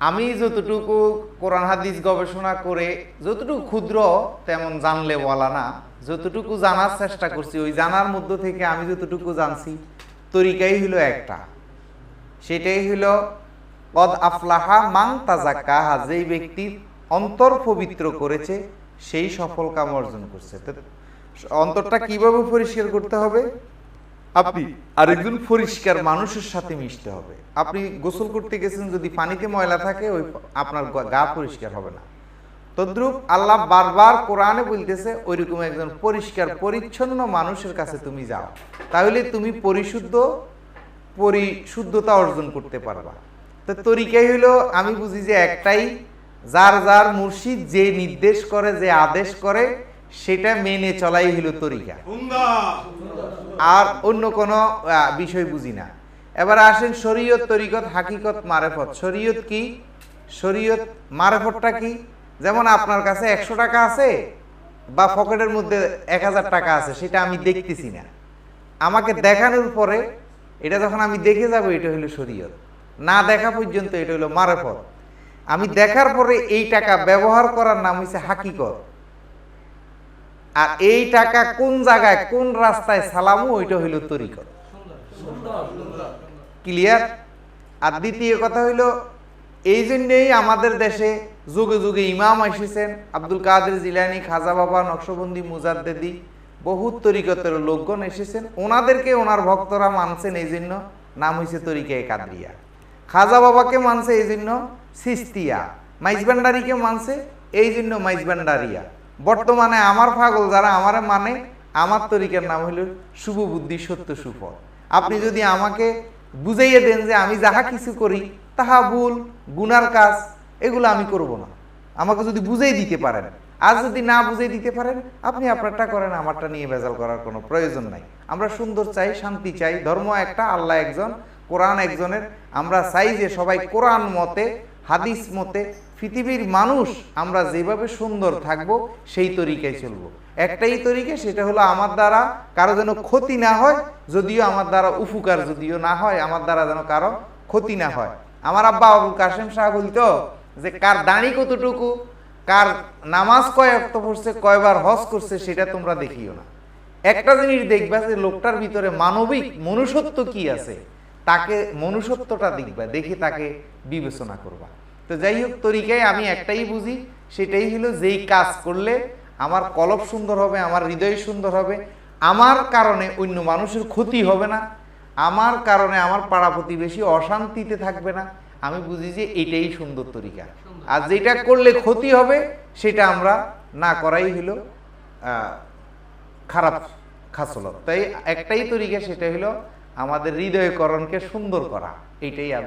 আমি যতটুকু কোরআন হাদিস গবেষণা করে, যতটুকু ক্ষুদ্র তেমন জানলে বলা না, যতটুকু জানার চেষ্টা করছি, ওই জানার মধ্য থেকে আমি যতটুকু জানছি, তরিকাই হলো একটা। সেটাই হলো কদ আফলাহা মাং তাজাক্কাহা যেই ব্যক্তির অন্তর পবিত্র করেছে, সেই সফল কাম অর্জন করছে। অন্তরটা কীভাবে পরিষ্কার করতে হবে? আপনি আরেকজন পরিষ্কার মানুষের সাথে মিশতে হবে। আপনি গোসল করতে গেছেন, যদি পানিতে ময়লা থাকে, ওই আপনার গা- পরিষ্কার হবে না। তদ্রুপ আল্লাহ বারবার কোরআনে বলতেছে, ওইরকম একজন পরিষ্কার, পরিচ্ছন্ন মানুষের কাছে তুমি যাও। তাহলে তুমি পরিশুদ্ধ, পরিশুদ্ধতা অর্জন করতে পারবা। তো তরিকাই হলো আমি বুঝি যে একটাই, যার যার মুর্শিদ যে নির্দেশ করে, যে আদেশ করে, সেটা মেনে চলাই হলো তরিকা। আর অন্য কোনো বিষয় বুঝি না। এবার আসেন শরীয়ত তরিকত হাকিকত মারেফত। শরীয়ত কি? শরীয়ত মারেফতটা কি? যেমন আপনার কাছে একশো টাকা আছে বা পকেটের মধ্যে এক হাজার টাকা আছে, সেটা আমি দেখতেছি না। আমাকে দেখানোর পরে এটা যখন আমি দেখে যাব, এটা হলো শরীয়ত। না দেখা পর্যন্ত এটা হলো মারেফত। আমি দেখার পরে এই টাকা ব্যবহার করার নাম হচ্ছে হাকিকত। আর এই টাকা কোন জায়গায়, কোন রাস্তায় সালামু, ওইটা হইল তরিকত। ক্লিয়ার আর দ্বিতীয় কথা হইল এই জন্যেই আমাদের দেশে যুগে যুগে ইমাম এসেছেন আব্দুল কাদের জিলানি, খাজা বাবা, নকশবন্দি, মুজাদ্দেদি, বহুত তরিকতের লোকগণ এসেছেন। ওনাদেরকে ওনার ভক্তরা মানছেন এই জন্য নাম হয়েছে তরিকায় কাদরিয়া। খাজা বাবাকে মানছে এই জন্য সিস্তিয়া, মাইজবান্ডারিকে মানছে এই জন্য মাইজবান্ডারিয়া। বর্তমানে আমার পাগল যারা আমারে মানে আমার তরিকার নাম হলো শুভ বুদ্ধি সত্য সুফল। আপনি যদি আমাকে বুঝাইয়ে দেন যে আমি যাহা কিছু করি, তাহা ভুল, গুনার কাজ, এগুলো আমি করব না। আমাকে যদি বুঝাই দিতে পারেন। আর যদি না বুঝাই দিতে পারেন, আপনি আপনারটা করেন, আমারটা নিয়ে ভেজাল করার কোনো প্রয়োজন নাই। আমরা সুন্দর চাই, শান্তি চাই, ধর্ম একটা, আল্লাহ একজন, কোরআন একজনের। আমরা চাই যে সবাই কোরআন মতে হাদিস মতে পৃথিবীর মানুষ আমরা যেভাবে সুন্দর থাকব, সেই তরিকায় চলবো। একটাই তরিকা, সেটা হলো আমার দ্বারা কারও যেন ক্ষতি না হয়, যদিও আমার দ্বারা উপকার যদিও না হয়, আমার দ্বারা যেন কারও ক্ষতি না হয়। আমার আব্বা আবুল কাশেম শাহ বলতো যে, কার দাঁড়ি কতটুকু, কার নামাজ কয় অক্ত পড়ছে, কয়বার হজ করছে, সেটা তোমরা দেখিও না। একটা জিনিস দেখবা যে, লোকটার ভিতরে মানবিক মনুষ্যত্ব কি আছে? তাকে মনুষ্যত্বটা দেখবা দেখে তাকে বিবেচনা করবা। তো যাই হোক তরিকায় আমি একটাই বুঝি সেটাই হলো যেই কাজ করলে আমার কলব সুন্দর হবে আমার হৃদয় সুন্দর হবে আমার কারণে অন্য মানুষের ক্ষতি হবে না আমার কারণে আমার পাড়া প্রতিবেশী অশান্তিতে থাকবে না। আমি বুঝি যে এটাই সুন্দর তরিকা। আর যেটা করলে ক্ষতি হবে সেটা আমরা না করাই হলো খারাপ খাসলত। তাই একটাই তরিকা সেটা হলো আমাদের হৃদয়করণকে সুন্দর করা এটাই আমি